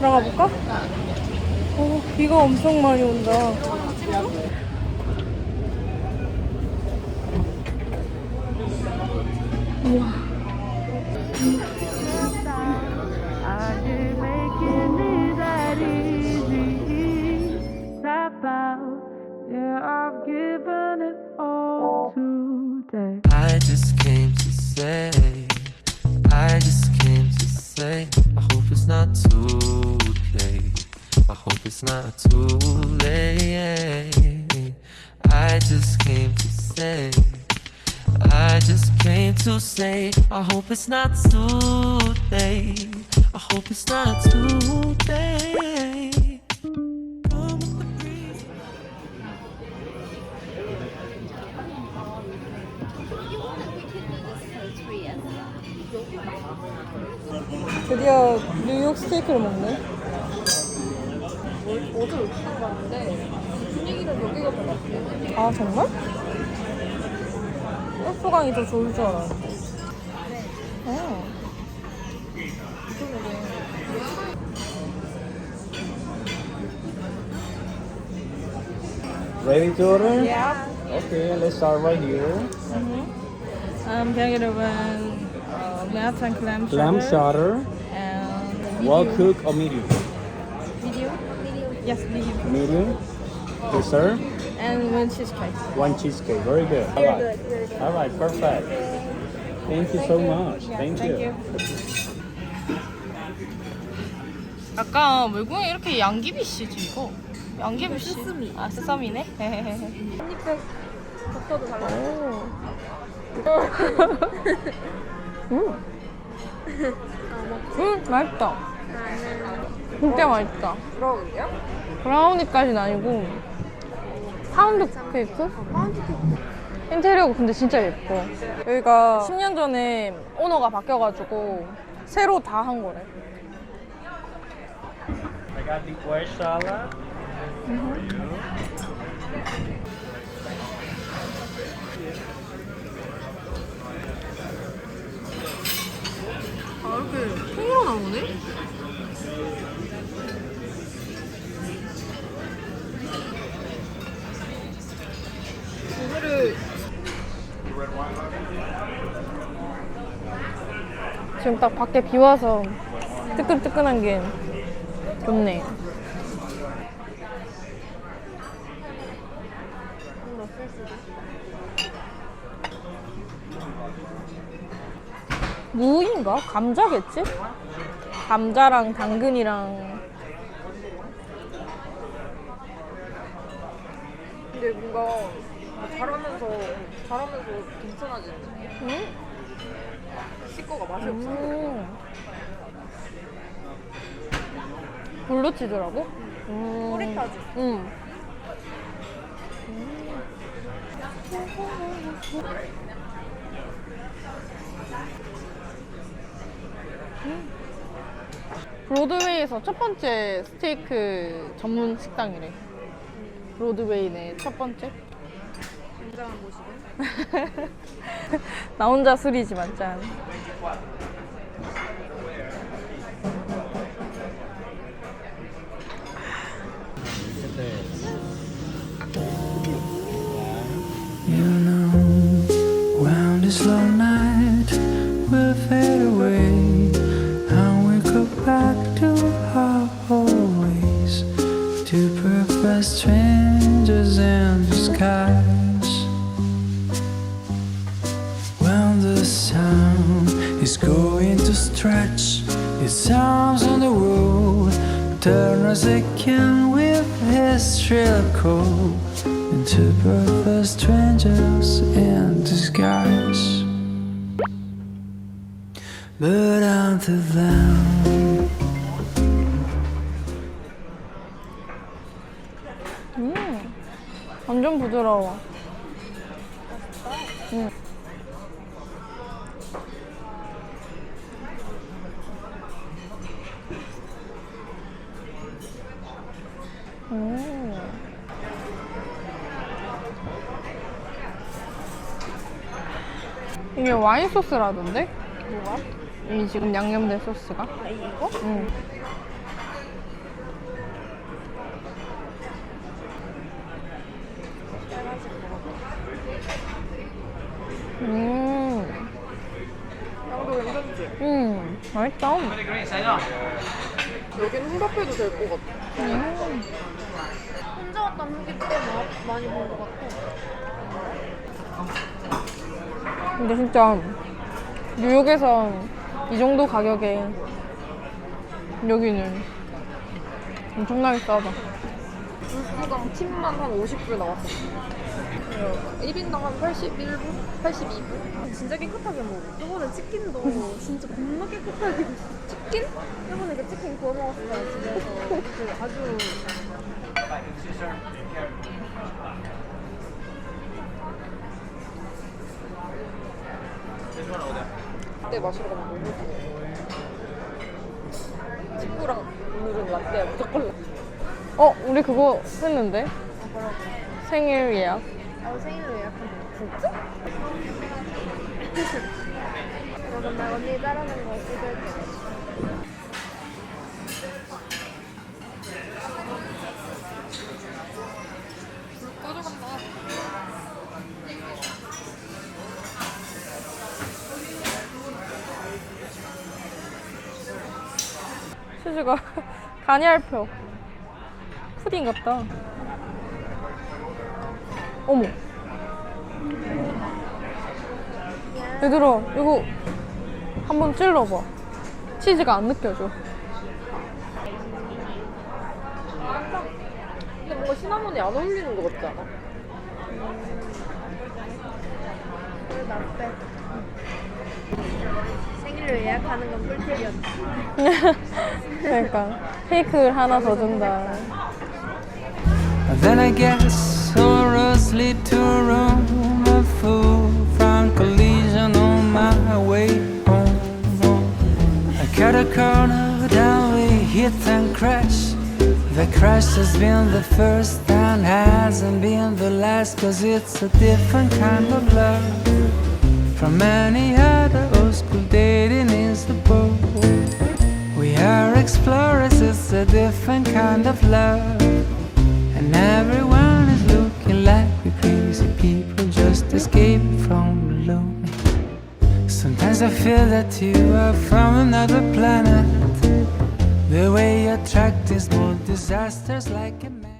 들어가 볼까? 어, 비가 엄청 많이 온다. 우와. Are you making it that easy? Tap out. Yeah, I've given it all today. I just came to say, I just came to say, I hope it's not too hope it's not too late. I just came to say, I just came to say, I hope it's not too late. I hope it's not too late. Come with the breeze. 드디어 뉴욕 스테이크를 먹네. 어제 옥상 갔는데 분위기는 여기가 더 낫대. 아, 정말? 소강이 더 좋을 줄 알았는데. 어. Ready to order? Yeah. Okay, let's start right here. Um, get a one uh, Manhattan clam chowder? Lamb chowder, And well medium. cooked or? Medium? Yes, medium. Medium. Yes, sir. And one cheesecake. One cheesecake. Very good. All right. All right, perfect. Thank you so much. Thank you. 약간 외국에 이렇게 양귀비 씨지 이거? 양귀비씨? 스스미. 아 스서미네. 한입에 버터도 달라. 오. 음. 음 맛있다. 진짜 맛있다. 브라운이야? 브라우니까지는 아니고 파운드 케이크? 인테리어가 근데 진짜 예뻐. 여기가 10년 전에 오너가 바뀌어가지고 새로 다 한 거래. I got the white salad. 아 지금 딱 밖에 비 와서 뜨끈뜨끈한 게 좋네. 무인가? 감자겠지? 감자랑 당근이랑 근데 뭔가 잘하면서 잘하면서 괜찮아지는. 음? 식구가 맛이 없어. 음. 블루 치즈라고? 음. 꼬리타지. 응. 브로드웨이에서 첫 번째 스테이크 전문 식당이래. 브로드웨이 내 첫 번째? 굉장한 곳이네. 나 혼자 술이지 만 짠. Look at this. You stretch its arms on the road, turn as it can with his shrill call into perfect strangers in disguise. But until then, 음, 완전 부드러워. 음. 오. 이게 와인 소스라던데? 뭐가? 이 지금 양념된 소스가? 아, 이거? 응. 음. 양도 괜찮지? 응. 맛있다. 여기는 혼밥해도 될 것 같아. 음. 혼자 왔다는 후기 꽤 마- 많이 본 것 같아. 근데 진짜 뉴욕에서 이 정도 가격에 여기는 엄청나게 싸다. 불수강 팀만 한 50불 나왔어. 1인당 한 81불? 82불? 진짜 깨끗하게 먹어. 저번에 치킨도 진짜 겁나 깨끗하게. 치킨? 저번에 그 치킨 구워 먹었어요, 집에서. 그 아주. 그때 마시러 가면 너무 좋아. 친구랑 오늘은 라떼야, 무조건 라떼. 어, 우리 그거 했는데? 생일 예약. 아 생일로 예약한 거 진짜? 그럼 나 언니 따르는 거 찍을게 수지가 간이 얇혀. 푸딩 같다. 어머. 얘들아, 이거 한번 찔러봐. 치즈가 안 느껴져. 근데 뭔가 시나몬이 안 어울리는 거 같지 않아? 생일로 예약하는 건 꿀팁이었다 그러니까 케이크를 하나 더 준다. Then I guess or asleep to a room of fool from collision on my way home. I cut a corner, down we hit and crash. The crash has been the first and hasn't been the last, cause it's a different kind of love. From any other old school dating is the. We are explorers, it's a different kind of love. And everyone is looking like we crazy people just escaping from alone. Sometimes I feel that you are from another planet. The way you attract is more disasters like a.